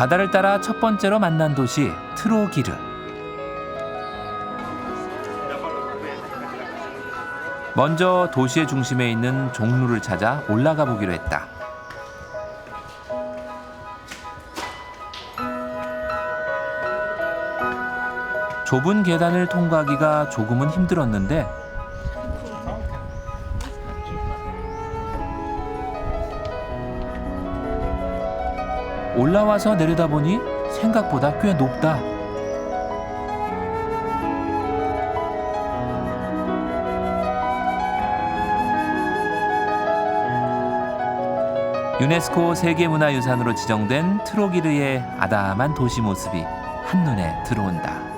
바다를 따라 첫 번째로 만난 도시 트로기르. 먼저 도시의 중심에 있는 종루를 찾아 올라가 보기로 했다. 좁은 계단을 통과하기가 조금은 힘들었는데 올라와서 내려다보니 생각보다 꽤 높다. 유네스코 세계문화유산으로 지정된 트로기르의 아담한 도시 모습이 한눈에 들어온다.